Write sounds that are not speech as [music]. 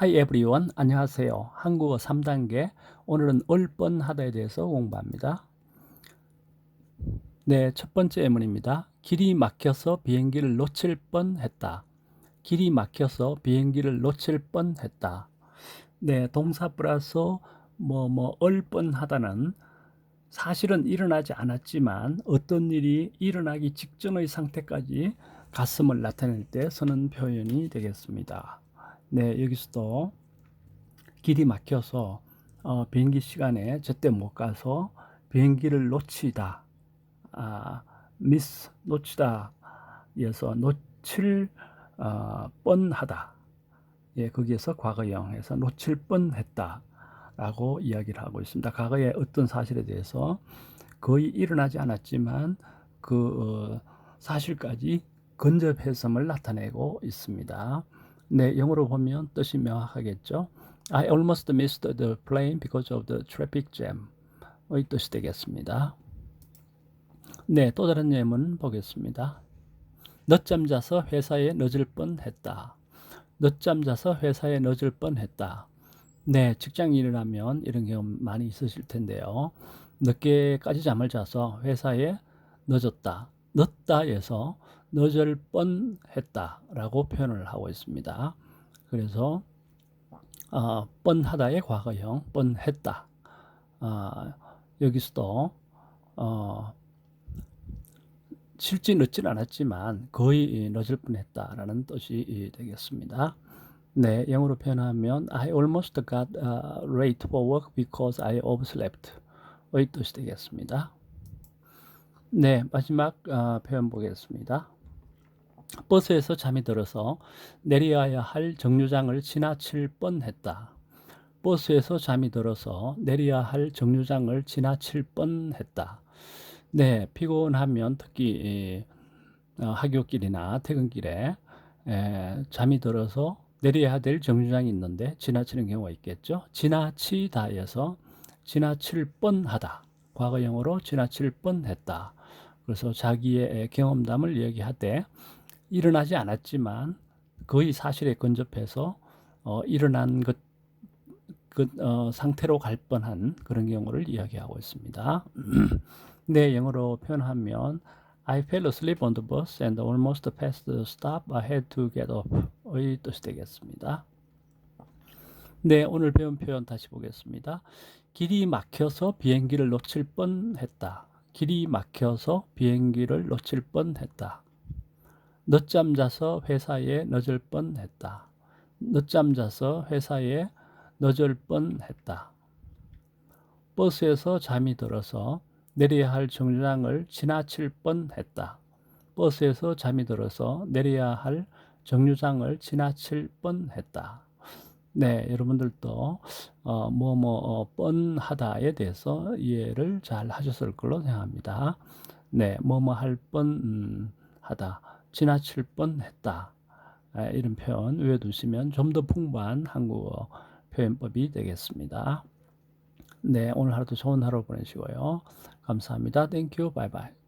Hi everyone. 안녕하세요. 한국어 3단계. 오늘은 올 뻔하다에 대해서 공부합니다. 네, 첫 번째 예문입니다. 길이 막혀서 비행기를 놓칠 뻔 했다. 길이 막혀서 비행기를 놓칠 뻔 했다. 네, 동사 플러스 뭐뭐 얼 뻔하다는 사실은 일어나지 않았지만 어떤 일이 일어나기 직전의 상태까지 갔음을 나타낼 때 쓰는 표현이 되겠습니다. 네, 여기서도 길이 막혀서 어, 비행기 시간에 제때 못 가서 비행기를 놓치다, 아, 미스 놓치다, 이어서 놓칠 어, 뻔하다. 예, 거기에서 과거형에서 놓칠 뻔했다 라고 이야기를 하고 있습니다. 과거에 어떤 사실에 대해서 거의 일어나지 않았지만 그 어, 사실까지 근접해섬을 나타내고 있습니다. 네, 영어로 보면 뜻이 명확하겠죠. I almost missed the plane because of the traffic jam. 의 뜻이 되겠습니다. 네, 또 다른 예문 보겠습니다. 늦잠 자서 회사에 늦을 뻔했다. 늦잠 자서 회사에 늦을 뻔했다. 네, 직장인이라면 이런 경우 많이 있으실 텐데요. 늦게까지 잠을 자서 회사에 늦었다. 늦다에서 늦을 뻔했다라고 표현을 하고 있습니다. 그래서 어, 뻔하다의 과거형 뻔했다. 어, 여기서도 어, 실제 늦진 않았지만 거의 늦을 뻔했다라는 뜻이 되겠습니다. 네, 영어로 표현하면 I almost got uh, late for work because I overslept. 의 뜻이 되겠습니다. 네, 마지막 어, 표현 보겠습니다. 버스에서 잠이 들어서 내려야 할 정류장을 지나칠 뻔했다. 버스에서 잠이 들어서 내려야 할 정류장을 지나칠 뻔했다. 네, 피곤하면 특히 어, 학교길이나 퇴근길에 에, 잠이 들어서 내려야 될 정류장이 있는데 지나치는 경우가 있겠죠. 지나치다에서 지나칠 뻔하다. 과거형으로 지나칠 뻔했다. 그래서 자기의 경험담을 이야기하되 일어나지 않았지만 거의 사실에 근접해서 어, 일어난 것, 그 어, 상태로 갈 뻔한 그런 경우를 이야기하고 있습니다. [clears throat] 네, 영어로 표현하면 I fell asleep on the bus and almost passed the stop. I had to get up의 뜻이 되겠습니다. 네, 오늘 배운 표현 다시 보겠습니다. 길이 막혀서 비행기를 놓칠 뻔했다. 길이 막혀서 비행기를 놓칠 뻔했다. 늦잠 자서 회사에 늦을 뻔했다. 늦잠 자서 회사에 늦을 뻔했다. 버스에서 잠이 들어서 내려야 할 정류장을 지나칠 뻔했다. 버스에서 잠이 들어서 내려야 할 정류장을 지나칠 뻔했다. 네, 여러분들도 어, 뭐뭐 어, 뻔하다에 대해서 이해를 잘 하셨을 걸로 생각합니다. 네, 뭐뭐 할 뻔하다. 지나칠 뻔했다. 이런 표현 외워두시면 좀 더 풍부한 한국어 표현법이 되겠습니다. 네, 오늘 하루도 좋은 하루 보내시고요. 감사합니다. 땡큐, 바이바이.